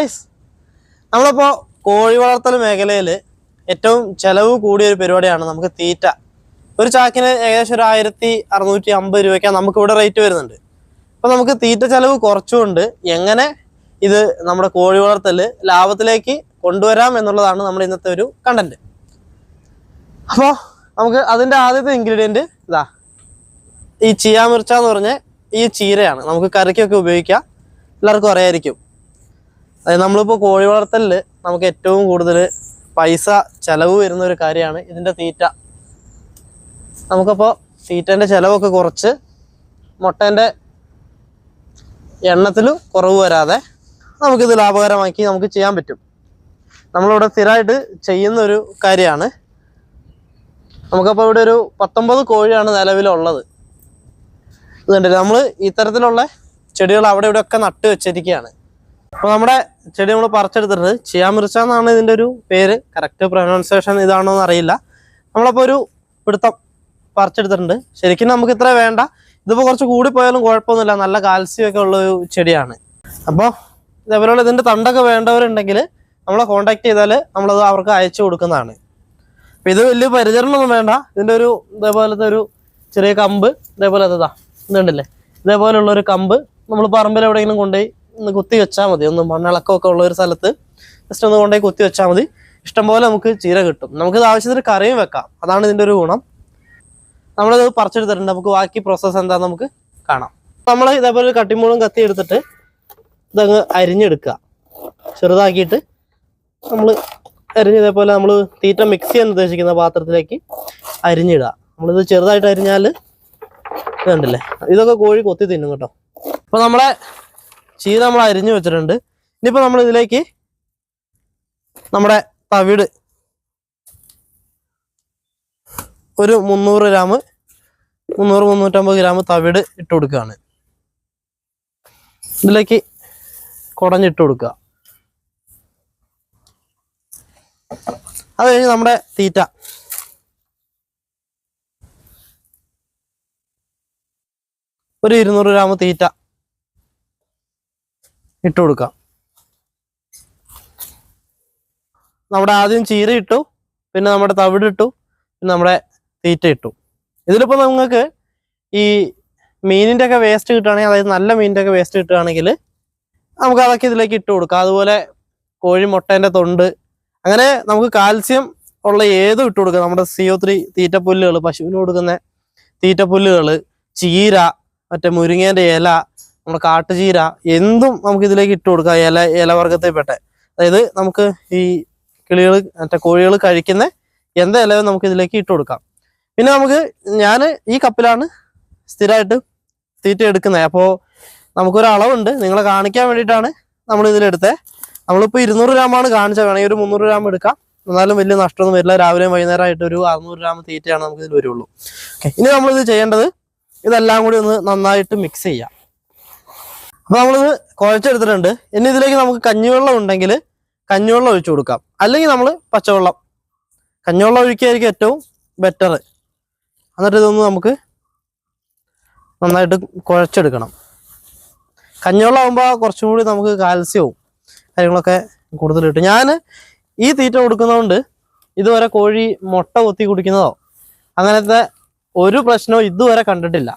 Guys നമ്മളിപ്പോൾ കോഴി വളർത്തൽ മേഖലയിൽ ഏറ്റവും ചിലവ് കൂടിയ ഒരു പരിപാടിയാണ് നമുക്ക് തീറ്റ. ഒരു ചാക്കിന് ഏകദേശം ഒരു ആയിരത്തി അറുന്നൂറ്റി അമ്പത് രൂപയ്ക്കാണ് നമുക്ക് ഇവിടെ റേറ്റ് വരുന്നുണ്ട്. അപ്പോൾ നമുക്ക് തീറ്റ ചിലവ് കുറച്ചുകൊണ്ട് എങ്ങനെ ഇത് നമ്മുടെ കോഴി വളർത്തൽ ലാഭത്തിലേക്ക് കൊണ്ടുവരാം എന്നുള്ളതാണ് നമ്മുടെ ഇന്നത്തെ ഒരു കണ്ടന്റ് അപ്പോൾ നമുക്ക് അതിന്റെ ആദ്യത്തെ ഇൻഗ്രീഡിയന്റ് ഇതാ. ഈ ചിയാമിർച്ച എന്ന് പറഞ്ഞ ഈ ചീരയാണ്. നമുക്ക് കറിക്കൊക്കെ ഉപയോഗിക്കാം. എല്ലാവർക്കും അറിയായിരിക്കും. അതായത് നമ്മളിപ്പോൾ കോഴി വളർത്തലിൽ നമുക്ക് ഏറ്റവും കൂടുതൽ പൈസ ചെലവ് വരുന്ന ഒരു കാര്യമാണ് ഇതിന്റെ തീറ്റ. നമുക്കപ്പോൾ തീറ്റേന്റെ ചിലവൊക്കെ കുറച്ച് മുട്ടേന്റെ എണ്ണത്തിലും കുറവ് വരാതെ നമുക്കിത് ലാഭകരമാക്കി നമുക്ക് ചെയ്യാൻ പറ്റും. നമ്മളിവിടെ സ്ഥിരമായിട്ട് ചെയ്യുന്ന ഒരു കാര്യമാണ്. നമുക്കപ്പോൾ ഇവിടെ ഒരു പത്തൊമ്പത് കോഴിയാണ് നിലവിലുള്ളത്. ഇത് കണ്ടില്ലേ? നമ്മൾ ഇത്തരത്തിലുള്ള ചെടികൾ അവിടെ ഇവിടെ ഒക്കെ നട്ട് വെച്ചിരിക്കുകയാണ്. അപ്പോൾ നമ്മുടെ ചെടി നമ്മൾ പറിച്ചെടുത്തിട്ടുണ്ട് ചിയാമിർച്ച എന്നാണ് ഇതിന്റെ ഒരു പേര്. കറക്റ്റ് പ്രൊനൗൺസിയേഷൻ ഇതാണോ എന്ന് അറിയില്ല. നമ്മളപ്പോൾ ഒരു പിടുത്തം പറിച്ചെടുത്തിട്ടുണ്ട്. ശരിക്കും നമുക്ക് ഇത്ര വേണ്ട. ഇതിപ്പോൾ കുറച്ച് കൂടി പോയാലും കുഴപ്പമൊന്നുമില്ല. നല്ല കാൽസ്യം ഒക്കെ ഉള്ള ഒരു ചെടിയാണ്. അപ്പോൾ ഇതേപോലെയുള്ള ഇതിന്റെ തണ്ടൊക്കെ വേണ്ടവരുണ്ടെങ്കിൽ നമ്മളെ കോൺടാക്ട് ചെയ്താൽ നമ്മളത് അവർക്ക് അയച്ചു കൊടുക്കുന്നതാണ്. അപ്പോൾ ഇത് വലിയ പരിചരണമൊന്നും വേണ്ട. ഇതിന്റെ ഒരു ഇതേപോലത്തെ ഒരു ചെറിയ കമ്പ് ഇതേപോലെ ഇതാ ഇതുണ്ടല്ലേ? ഇതേപോലെയുള്ള ഒരു കമ്പ് നമ്മൾ പറമ്പിൽ എവിടെയെങ്കിലും കൊണ്ടുപോയി ഒന്ന് കുത്തി വെച്ചാൽ മതി. ഒന്ന് മണ്ണിളക്കമൊക്കെ ഉള്ള ഒരു സ്ഥലത്ത് ജസ്റ്റ് ഒന്ന് കൊണ്ടുപോയി കുത്തി വെച്ചാൽ മതി. ഇഷ്ടംപോലെ നമുക്ക് ചീര കിട്ടും. നമുക്കിത് ആവശ്യത്തിന് കറിയും വെക്കാം. അതാണ് ഇതിന്റെ ഒരു ഗുണം. നമ്മളിത് പറിച്ചെടുത്തിട്ടുണ്ട്. നമുക്ക് ബാക്കി പ്രോസസ്സ് എന്താന്ന് നമുക്ക് കാണാം. നമ്മൾ ഇതേപോലെ ഒരു കട്ടിമൂളും കത്തി എടുത്തിട്ട് ഇതങ്ങ് അരിഞ്ഞെടുക്കുക. ചെറുതാക്കിയിട്ട് നമ്മൾ അരിഞ്ഞ് ഇതേപോലെ നമ്മൾ തീറ്റ മിക്സ് ചെയ്യാൻ ഉദ്ദേശിക്കുന്ന പാത്രത്തിലേക്ക് അരിഞ്ഞിടുക. നമ്മളിത് ചെറുതായിട്ട് അരിഞ്ഞാൽ ഇതുണ്ടല്ലേ? ഇതൊക്കെ കോഴി കൊത്തി തിന്നും കേട്ടോ. അപ്പോൾ നമ്മളെ ചീര നമ്മൾ അരിഞ്ഞു വെച്ചിട്ടുണ്ട്. ഇനിയിപ്പോൾ നമ്മൾ ഇതിലേക്ക് നമ്മുടെ തവിട് ഒരു മുന്നൂറ് ഗ്രാം മുന്നൂറ് മുന്നൂറ്റമ്പത് ഗ്രാം തവിട് ഇട്ട് കൊടുക്കുകയാണ്. ഇതിലേക്ക് കുടഞ്ഞിട്ട് കൊടുക്കുക. അത് കഴിഞ്ഞ് നമ്മുടെ തീറ്റ. ഒരു ഇരുന്നൂറ് ഗ്രാം തീറ്റ. ഇട്ട് കൊടുക്കാം നമ്മുടെ ആദ്യം ചീര ഇട്ടു പിന്നെ നമ്മുടെ തവിട് ഇട്ടു പിന്നെ നമ്മുടെ തീറ്റ ഇട്ടു. ഇതിലിപ്പോൾ നിങ്ങൾക്ക് ഈ മീനിന്റെ ഒക്കെ വേസ്റ്റ് കിട്ടുകയാണെങ്കിൽ അതായത് നല്ല മീനിന്റെ ഒക്കെ വേസ്റ്റ് കിട്ടുകയാണെങ്കിൽ നമുക്ക് അതൊക്കെ ഇതിലേക്ക് ഇട്ട് കൊടുക്കാം. അതുപോലെ കോഴി മുട്ടേന്റെ തൊണ്ട് അങ്ങനെ നമുക്ക് കാൽസ്യം ഉള്ള ഏതും ഇട്ട് കൊടുക്കാം. നമ്മുടെ സിഒ ത്രീ തീറ്റപ്പുല്ലുകൾ പശുവിന് കൊടുക്കുന്ന തീറ്റപ്പുല്ലുകൾ ചീര മറ്റേ മുരിങ്ങേന്റെ ഇല നമ്മുടെ കാട്ടുചീര എന്തും നമുക്ക് ഇതിലേക്ക് ഇട്ട് കൊടുക്കാം. ഇല ഇലവർഗത്തിൽപ്പെട്ട അതായത് നമുക്ക് ഈ കിളികൾ മറ്റേ കോഴികൾ കഴിക്കുന്ന എന്ത് ഇലവും നമുക്ക് ഇതിലേക്ക് ഇട്ട് കൊടുക്കാം. പിന്നെ നമുക്ക് ഞാൻ ഈ കപ്പിലാണ് സ്ഥിരമായിട്ട് തീറ്റ എടുക്കുന്നത്. അപ്പോൾ നമുക്കൊരു അളവുണ്ട്. നിങ്ങളെ കാണിക്കാൻ വേണ്ടിയിട്ടാണ് നമ്മൾ ഇതിലെടുത്തത് നമ്മളിപ്പോൾ ഇരുന്നൂറ് ഗ്രാമാണ് കാണിച്ചത്. വേണമെങ്കിൽ ഒരു മുന്നൂറ് ഗ്രാം എടുക്കാം. എന്നാലും വലിയ നഷ്ടമൊന്നും വരില്ല. രാവിലെയും വൈകുന്നേരമായിട്ട് ഒരു അറുന്നൂറ് ഗ്രാം തീറ്റയാണ് നമുക്ക് ഇതിൽ വരുള്ളൂ. ഇനി നമ്മളിത് ചെയ്യേണ്ടത് ഇതെല്ലാം കൂടി ഒന്ന് നന്നായിട്ട് മിക്സ് ചെയ്യാം. അപ്പോൾ നമ്മളിത് കുഴച്ചെടുത്തിട്ടുണ്ട്. ഇനി ഇതിലേക്ക് നമുക്ക് കഞ്ഞിവെള്ളം ഉണ്ടെങ്കിൽ കഞ്ഞിവെള്ളം ഒഴിച്ചു കൊടുക്കാം. അല്ലെങ്കിൽ നമ്മൾ പച്ചവെള്ളം. കഞ്ഞിവെള്ളം ഒഴിക്കുകയായിരിക്കും ഏറ്റവും ബെറ്റർ എന്നിട്ട് ഇതൊന്ന് നമുക്ക് നന്നായിട്ട് കുഴച്ചെടുക്കണം. കഞ്ഞിവെള്ളം ആകുമ്പോൾ കുറച്ചും കൂടി നമുക്ക് കാൽസ്യവും കാര്യങ്ങളൊക്കെ കൂടുതൽ കിട്ടും. ഞാൻ ഈ തീറ്റ കൊടുക്കുന്നതുകൊണ്ട് ഇതുവരെ കോഴി മുട്ട കൊത്തി കുടിക്കുന്നതോ അങ്ങനത്തെ ഒരു പ്രശ്നവും ഇതുവരെ കണ്ടിട്ടില്ല.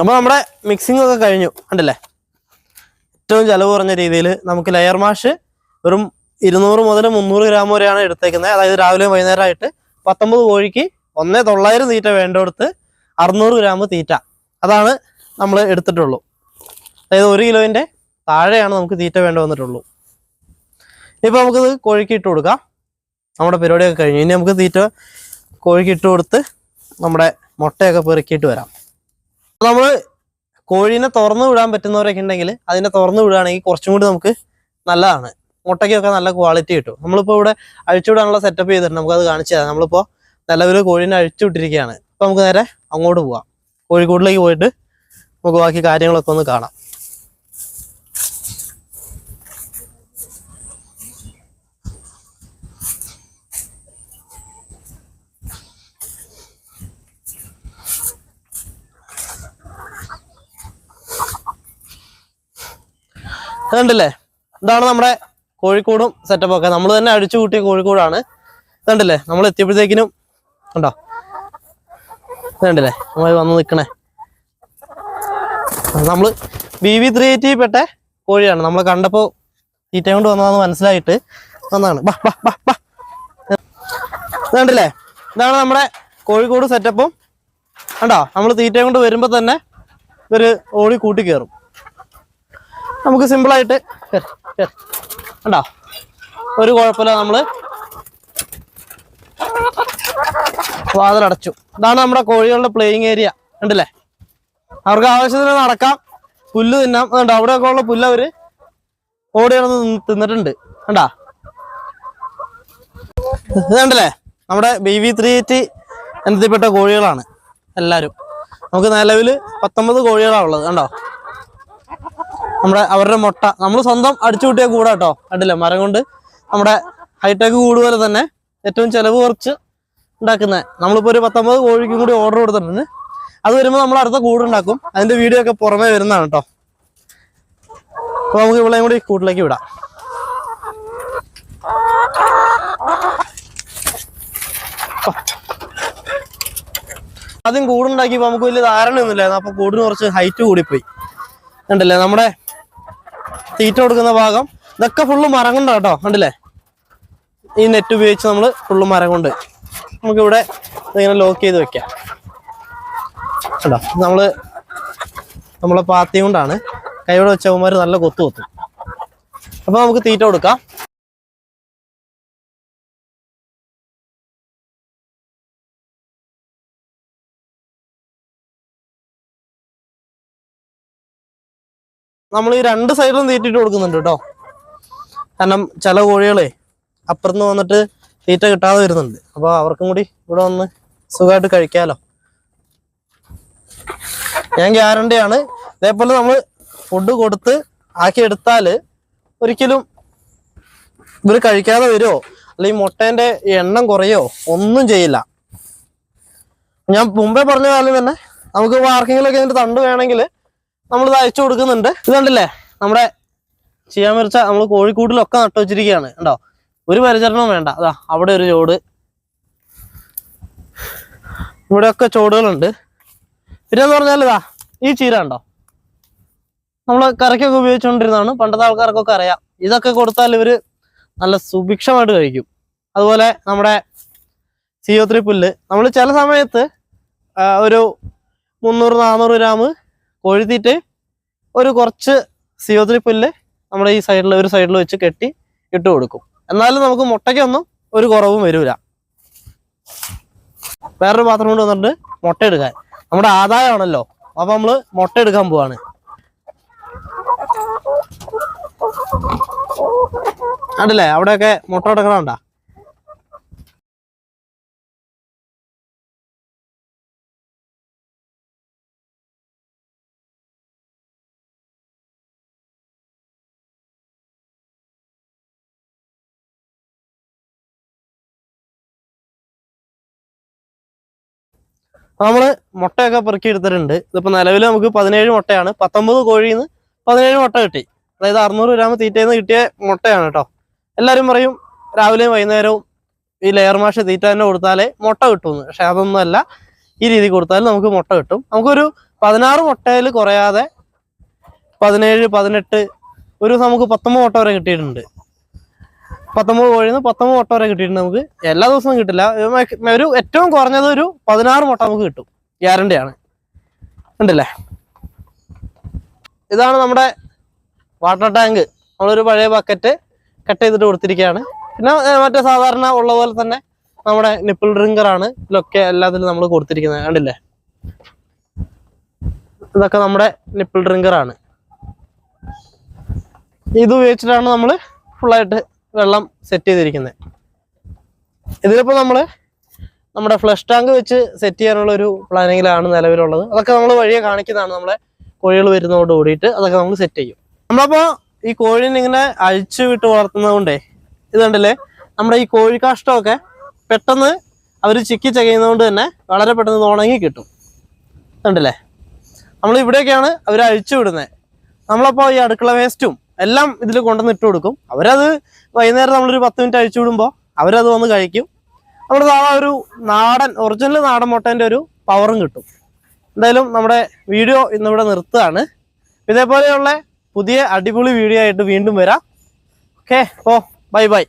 അപ്പോൾ നമ്മുടെ മിക്സിംഗ് ഒക്കെ കഴിഞ്ഞു. ഉണ്ടല്ലേ ഏറ്റവും ചിലവ് കുറഞ്ഞ രീതിയിൽ നമുക്ക് ലെയർ മാഷ് വെറും ഇരുന്നൂറ് മുതൽ മുന്നൂറ് ഗ്രാം വരെയാണ് എടുത്തേക്കുന്നത്. അതായത് രാവിലെ വൈകുന്നേരമായിട്ട് പത്തൊമ്പത് കോഴിക്ക് ഒന്നേ തൊള്ളായിരം തീറ്റ വേണ്ടെടുത്ത് അറുന്നൂറ് ഗ്രാം തീറ്റ. അതാണ് നമ്മൾ എടുത്തിട്ടുള്ളൂ. അതായത് ഒരു കിലോയിന്റെ താഴെയാണ് നമുക്ക് തീറ്റ വേണ്ട വന്നിട്ടുള്ളൂ. ഇപ്പോൾ നമുക്കിത് കോഴിക്ക് ഇട്ട് കൊടുക്കാം. നമ്മുടെ പരിപാടിയൊക്കെ കഴിഞ്ഞു. ഇനി നമുക്ക് തീറ്റ കോഴിക്ക് ഇട്ട് കൊടുത്ത് നമ്മുടെ മുട്ടയൊക്കെ പെറുക്കിയിട്ട് വരാം. നമ്മൾ കോഴീനെ തുറന്നു വിടാൻ പറ്റുന്നവരൊക്കെ ഉണ്ടെങ്കിൽ അതിനെ തുറന്നു വിടുകയാണെങ്കിൽ കുറച്ചും കൂടി നമുക്ക് നല്ലതാണ്. മുട്ടയ്ക്കൊക്കെ നല്ല ക്വാളിറ്റി കിട്ടും. നമ്മളിപ്പോൾ ഇവിടെ അഴിച്ചുവിടാനുള്ള സെറ്റപ്പ് ചെയ്തിട്ടുണ്ട്. നമുക്കത് കാണിച്ചു തരാം. നമ്മളിപ്പോൾ നിലവിൽ കോഴീനെ അഴിച്ചു വിട്ടിരിക്കുകയാണ് അപ്പോൾ നമുക്ക് നേരെ അങ്ങോട്ട് പോവാം. കോഴിക്കോടിലേക്ക് പോയിട്ട് നമുക്ക് ബാക്കി കാര്യങ്ങളൊക്കെ ഒന്ന് കാണാം. അതുണ്ടല്ലേ ഇതാണ് നമ്മുടെ കോഴിക്കോടും സെറ്റപ്പ് ഒക്കെ. നമ്മൾ തന്നെ അഴിച്ചു കൂട്ടിയ കോഴിക്കോടാണ്. ഇതുണ്ടല്ലേ നമ്മൾ എത്തിയപ്പോഴത്തേക്കിനും ഉണ്ടോ ഇതുണ്ടല്ലേ നമ്മൾ വന്ന് നിൽക്കണേ നമ്മൾ ബി വി ത്രീ എയ്റ്റി പെട്ട കോഴിയാണ്. നമ്മൾ കണ്ടപ്പോൾ തീറ്റ കൊണ്ട് വന്നതെന്ന് മനസ്സിലായിട്ട് വന്നതാണ്. ബാ ബാ ബാ ബാ. ഇതുണ്ടല്ലേ ഇതാണ് നമ്മുടെ കോഴിക്കോട് സെറ്റപ്പും കണ്ടോ? നമ്മൾ തീറ്റ കൊണ്ട് വരുമ്പോൾ തന്നെ ഇവർ ഓടി കൂട്ടി നമുക്ക് സിമ്പിളായിട്ട് കണ്ടോ? ഒരു കുഴപ്പമില്ല നമ്മൾ വാതിലടച്ചു. ഇതാണ് നമ്മുടെ കോഴികളുടെ പ്ലേയിങ് ഏരിയ ഉണ്ടല്ലേ അവർക്ക് ആവശ്യത്തിന് നടക്കാം പുല്ല് തിന്നാം. അതുകൊണ്ട് അവിടെയൊക്കെ ഉള്ള പുല്ല് അവർ ഓടി നടന്ന് തിന്നിട്ടുണ്ട്. കണ്ടാ? ഇതുണ്ടല്ലേ നമ്മുടെ ബി വി ത്രീ എയ്റ്റി എണ്ണത്തിൽപ്പെട്ട കോഴികളാണ് എല്ലാവരും. നമുക്ക് നിലവിൽ പത്തൊമ്പത് കോഴികളാണ് ഉള്ളത്. കണ്ടോ? നമ്മുടെ അവരുടെ മുട്ട. നമ്മൾ സ്വന്തം അടിച്ചു കൂട്ടിയ കൂടാ കേട്ടോ കണ്ടില്ലേ? മരം കൊണ്ട് നമ്മുടെ ഹൈടെക് കൂട് പോലെ തന്നെ ഏറ്റവും ചെലവ് കുറച്ച് ഉണ്ടാക്കുന്നത് നമ്മളിപ്പോൾ ഒരു പത്തൊമ്പത് കോഴിക്കും കൂടി ഓർഡർ കൊടുത്തിട്ടുണ്ട്. അത് വരുമ്പോൾ നമ്മൾ അടുത്ത കൂടുണ്ടാക്കും അതിന്റെ വീഡിയോ ഒക്കെ പുറമേ വരുന്നതാണ് കേട്ടോ അപ്പൊ നമുക്ക് ഇവളെയും കൂടി കൂട്ടിലേക്ക് വിടാം. ആദ്യം കൂടുണ്ടാക്കിയപ്പോൾ നമുക്ക് വലിയ ധാരണയൊന്നുമില്ലായിരുന്നു. അപ്പൊ കൂടിന് കുറച്ച് ഹൈറ്റ് കൂടിപ്പോയി. ഉണ്ടല്ലേ നമ്മുടെ തീറ്റ കൊടുക്കുന്ന ഭാഗം. ഇതൊക്കെ ഫുള്ള് മരം കൊണ്ടാണ് കേട്ടോ കണ്ടില്ലേ? ഈ നെറ്റ് ഉപയോഗിച്ച് നമ്മൾ ഫുള്ള് മരം കൊണ്ട് നമുക്കിവിടെ ഇങ്ങനെ ലോക്ക് ചെയ്ത് വെക്കാം. കണ്ടോ? നമ്മൾ നമ്മളെ പാത്തി കൊണ്ടാണ്. കൈയോടെ വെച്ചവന്മാർ നല്ല കൊത്തു കൊത്തും. അപ്പോൾ നമുക്ക് തീറ്റ കൊടുക്കാം. നമ്മൾ ഈ രണ്ട് സൈഡിലും തീറ്റിട്ട് കൊടുക്കുന്നുണ്ട് കേട്ടോ. കാരണം ചില കോഴികളെ അപ്പുറത്ത് വന്നിട്ട് തീറ്റ കിട്ടാതെ വരുന്നുണ്ട്. അപ്പൊ അവർക്കും കൂടി ഇവിടെ വന്ന് സുഖമായിട്ട് കഴിക്കാമല്ലോ ഞാൻ ഗ്യാരണ്ടിയാണ് ഇതേപോലെ നമ്മൾ ഫുഡ് കൊടുത്ത് ആക്കി എടുത്താൽ ഒരിക്കലും ഇവർ കഴിക്കാതെ വരുമോ അല്ലെങ്കിൽ മുട്ടേന്റെ എണ്ണം കുറയോ? ഒന്നും ചെയ്യില്ല. ഞാൻ മുമ്പേ പറഞ്ഞ കാലം തന്നെ. നമുക്ക് ആർക്കെങ്കിലുമൊക്കെ ഇതിന്റെ തണ്ട് വേണമെങ്കിൽ നമ്മൾ ഇത് അയച്ചു കൊടുക്കുന്നുണ്ട്. ഇതുണ്ടല്ലേ നമ്മുടെ ചെയ്യാൻ വരച്ച നമ്മൾ കോഴിക്കൂട്ടിലൊക്കെ നട്ടു വെച്ചിരിക്കുകയാണ്. ഉണ്ടോ ഒരു പരിചരണവും വേണ്ട. അതാ അവിടെ ഒരു ചോട്. ഇവിടെയൊക്കെ ചോടുകളുണ്ട്. പിന്നെ എന്ന് പറഞ്ഞാൽ ഇതാ ഈ ചീര ഉണ്ടോ നമ്മൾ കറിക്കൊക്കെ ഉപയോഗിച്ചുകൊണ്ടിരുന്നതാണ്. പണ്ടത്തെ ആൾക്കാർക്കൊക്കെ അറിയാം. ഇതൊക്കെ കൊടുത്താൽ ഇവർ നല്ല സുഭിക്ഷമായിട്ട് കഴിക്കും. അതുപോലെ നമ്മുടെ സിഒ ത്രീ പുല്ല് നമ്മൾ ചില സമയത്ത് ഒരു മുന്നൂറ് നാനൂറ് ഗ്രാം കോഴിത്തീറ്റ് ഒരു കുറച്ച് സിയോത്രി ത്രീ പുല്ല് നമ്മുടെ ഈ സൈഡിൽ ഒരു സൈഡിൽ വെച്ച് കെട്ടി ഇട്ട് കൊടുക്കും. എന്നാലും നമുക്ക് മുട്ടയ്ക്കൊന്നും ഒരു കുറവും വരൂല. വേറൊരു പാത്രം കൊണ്ട് വന്നിട്ട് മുട്ട എടുക്കാൻ. നമ്മുടെ ആദായമാണല്ലോ. അപ്പൊ നമ്മൾ മുട്ട എടുക്കാൻ പോവാണ്. കണ്ടില്ലേ? അവിടെയൊക്കെ മുട്ട എടുക്കണണ്ട നമ്മൾ മുട്ടയൊക്കെ പെറുക്കി എടുത്തിട്ടുണ്ട്. ഇതിപ്പോ നിലവിൽ നമുക്ക് പതിനേഴ് മുട്ടയാണ്. പത്തൊമ്പത് കോഴിയിൽ നിന്ന് പതിനേഴ് മുട്ട കിട്ടി. അതായത് അറുന്നൂറ് ഗ്രാം തീറ്റയിൽ നിന്ന് കിട്ടിയ മുട്ടയാണ് കേട്ടോ എല്ലാവരും പറയും രാവിലെയും വൈകുന്നേരവും ഈ ലെയർ മാഷ് തീറ്റ തന്നെ കൊടുത്താലേ മുട്ട കിട്ടുമെന്ന് പക്ഷെ അതൊന്നും അല്ല. ഈ രീതി കൊടുത്താൽ നമുക്ക് മുട്ട കിട്ടും. നമുക്കൊരു പതിനാറ് മുട്ടയിൽ കുറയാതെ പതിനേഴ് പതിനെട്ട് ഒരു നമുക്ക് പത്തൊമ്പത് മുട്ട വരെ കിട്ടിയിട്ടുണ്ട്. പത്തൊമ്പത് കോഴിയിൽ നിന്ന് പത്തൊമ്പത് മുട്ട വരെ കിട്ടിയിട്ടുണ്ട് നമുക്ക്. എല്ലാ ദിവസവും കിട്ടില്ല. ഒരു ഏറ്റവും കുറഞ്ഞത് ഒരു പതിനാറ് മുട്ട നമുക്ക് കിട്ടും. ഗ്യാരണ്ടിയാണ് ഉണ്ടല്ലേ ഇതാണ് നമ്മുടെ വാട്ടർ ടാങ്ക് നമ്മളൊരു പഴയ ബക്കറ്റ് കട്ട് ചെയ്തിട്ട് കൊടുത്തിരിക്കുകയാണ്. പിന്നെ മറ്റേ സാധാരണ ഉള്ള പോലെ തന്നെ നമ്മുടെ നിപ്പിൾ ഡ്രിങ്കർ ആണ്. ഇതിലൊക്കെ എല്ലാത്തിലും നമ്മൾ കൊടുത്തിരിക്കുന്നത്. കണ്ടില്ലേ? ഇതൊക്കെ നമ്മുടെ നിപ്പിൾ ഡ്രിങ്കർ ആണ്. ഇത് ഉപയോഗിച്ചിട്ടാണ് നമ്മൾ ഫുള്ളായിട്ട് വെള്ളം സെറ്റ് ചെയ്തിരിക്കുന്നത് ഇതിലിപ്പോൾ നമ്മൾ നമ്മുടെ ഫ്ലഷ് ടാങ്ക് വെച്ച് സെറ്റ് ചെയ്യാനുള്ള ഒരു പ്ലാനിങ്ങിലാണ് നിലവിലുള്ളത്. അതൊക്കെ നമ്മൾ വഴിയെ കാണിക്കുന്നതാണ് നമ്മളെ കോഴികൾ വരുന്നതോട് കൂടിയിട്ട് അതൊക്കെ നമ്മൾ സെറ്റ് ചെയ്യും. നമ്മളപ്പോൾ ഈ കോഴീനെ ഇങ്ങനെ അഴിച്ചു വിട്ട് വളർത്തുന്നത് കൊണ്ടേ ഇത് കണ്ടില്ലേ? നമ്മുടെ ഈ കോഴി കാഷ്ടമൊക്കെ പെട്ടെന്ന് അവർ ചിക്കി ചകയുന്നതുകൊണ്ട് തന്നെ വളരെ പെട്ടെന്ന് ഉണങ്ങി കിട്ടും. ഇതുണ്ടല്ലേ നമ്മൾ ഇവിടെയൊക്കെയാണ് അവർ അഴിച്ചു വിടുന്നത് നമ്മളപ്പോൾ ഈ അടുക്കള വേസ്റ്റും എല്ലാം ഇതിൽ കൊണ്ടുവന്ന് ഇട്ട് കൊടുക്കും. അവരത് വൈകുന്നേരം നമ്മളൊരു പത്ത് മിനിറ്റ് അഴിച്ചു വിടുമ്പോൾ അവരത് വന്ന് കഴിക്കും. നമ്മുടെ ആ ഒരു നാടൻ ഒറിജിനൽ നാടൻ മുട്ടേന്റെ ഒരു പവറും കിട്ടും. എന്തായാലും നമ്മുടെ വീഡിയോ ഇന്നിവിടെ നിർത്തുകയാണ്. ഇതേപോലെയുള്ള പുതിയ അടിപൊളി വീഡിയോ ആയിട്ട് വീണ്ടും വരാം. ഓക്കെ ഓ ബൈ ബൈ